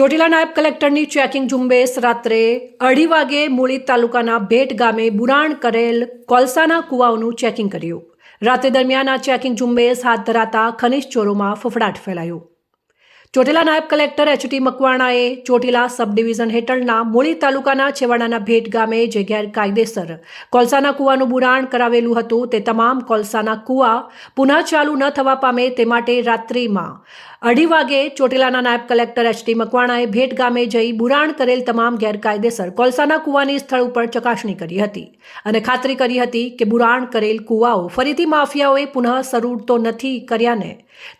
ચોટીલા નાયબ કલેક્ટરની ચેકિંગ ઝુંબેશ રાત્રે અઢી વાગે મૂળી તાલુકાના ભેટ ગામે બુરાણ કરેલ કોલસાના કુવાઓનું ચેકિંગ કર્યું. રાત્રે દરમિયાન આ ચેકિંગ ઝુંબેશ હાથ ધરાતા ખનિજ ચોરોમાં ફફડાટ ફેલાયો. ચોટીલા નાયબ કલેક્ટર એચટી મકવાણાએ ચોટીલા સબ ડિવિઝન હેઠળના મૂળી તાલુકાના છેવાડાના ભેટ ગામે જે ગેરકાયદેસર કોલસાના કૂવાનું બુરાણ કરાવેલું હતું, તે તમામ કોલસાના કૂવા પુનઃ ચાલુ ન થવા પામે તે માટે રાત્રિમાં અઢી વાગે ચોટીલાના નાયબ કલેક્ટર એચટી મકવાણાએ ભેટ ગામે જઈ બુરાણ કરેલ તમામ ગેરકાયદેસર કોલસાના કૂવાની સ્થળ ઉપર ચકાસણી કરી હતી અને ખાતરી કરી હતી કે બુરાણ કરેલ કૂવાઓ ફરીથી માફિયાઓએ પુનઃ શરૂ તો નથી કર્યાને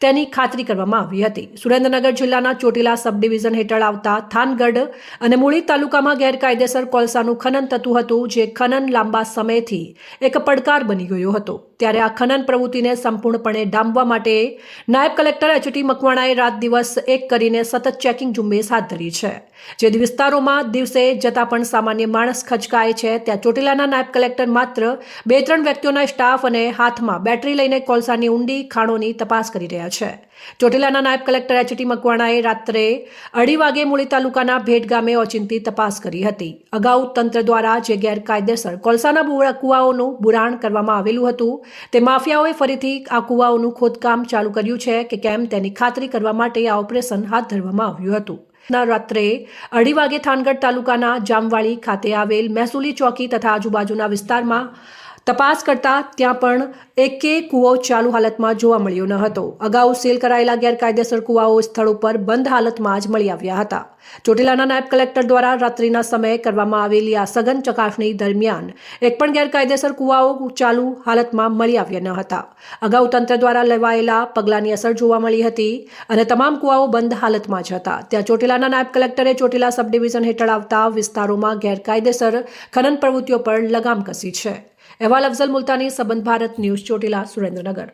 તેની ખાતરી કરવામાં આવી હતી. સુરેન્દ્રનગર જિલ્લાના ચોટીલા સબ ડિવિઝન હેઠળ આવતા થાનગઢ અને મૂળી તાલુકામાં ગેરકાયદેસર કોલસાનું ખનન થતું હતું, જે ખનન લાંબા સમયથી એક પડકાર બની ગયો હતો. ત્યારે આ ખનન પ્રવૃત્તિને સંપૂર્ણપણે ડામવા માટે નાયબ કલેક્ટર એચટી મકવાણાએ રાત દિવસ એક કરીને સતત ચેકિંગ ઝુંબેશ હાથ ધરી છે. જે વિસ્તારોમાં દિવસે જતા પણ સામાન્ય માણસ ખચકાય છે, ત્યાં ચોટીલાના નાયબ કલેક્ટર માત્ર બે ત્રણ વ્યક્તિઓના સ્ટાફ અને હાથમાં બેટરી લઈને કોલસાની ઊંડી ખાણોની તપાસ કરી રહ્યા છે. ચોટીલાના નાયબ કલેક્ટર એચટી મકવાણાએ રાત્રે અઢી વાગે મૂળી તાલુકાના ભેટ ગામે ઓચિંતી તપાસ કરી હતી. અગાઉ તંત્ર દ્વારા જે ગેરકાયદેસર કોલસાના કુવાઓનું બુરાણ કરવામાં આવેલું હતું તે માફિયાઓએ ફરીથી આ કુવાઓનું ખોદકામ ચાલુ કર્યું છે કે કેમ તેની ખાતરી કરવા માટે આ ઓપરેશન હાથ ધરવામાં આવ્યું હતું. ના, રાત્રે અઢી વાગે થાનગઢ તાલુકાના જામવાળી ખાતે આવેલ મહેસૂલી ચોકી તથા આજુબાજુના વિસ્તારમાં તપાસ કરતા ત્યાં પણ એકે કૂવો ચાલુ હાલતમાં જોવા મળ્યો ન હતો. અગાઉ સીલ કરાયેલા ગેરકાયદેસર કૂવાઓ સ્થળ ઉપર બંધ હાલતમાં જ મળી આવ્યા હતા. ચોટીલાના નાયબ કલેક્ટર દ્વારા રાત્રિના સમયે કરવામાં આવેલી આ સઘન ચકાસણી દરમિયાન એક પણ ગેરકાયદેસર કૂવાઓ ચાલુ હાલતમાં મળી આવ્યા ન હતા. અગાઉ તંત્ર દ્વારા લેવાયેલા પગલાંની અસર જોવા મળી હતી અને તમામ કૂવાઓ બંધ હાલતમાં જ હતા. ત્યાં ચોટીલાના નાયબ કલેક્ટરે ચોટીલા સબ ડિવિઝન હેઠળ આવતા વિસ્તારોમાં ગેરકાયદેસર ખનન પ્રવૃત્તિઓ પર લગામ કસી છે. અહેવાલ અફઝલ મુલતાની સંબંધ ભારત ન્યૂઝ ચોટીલા સુરેન્દ્રનગર.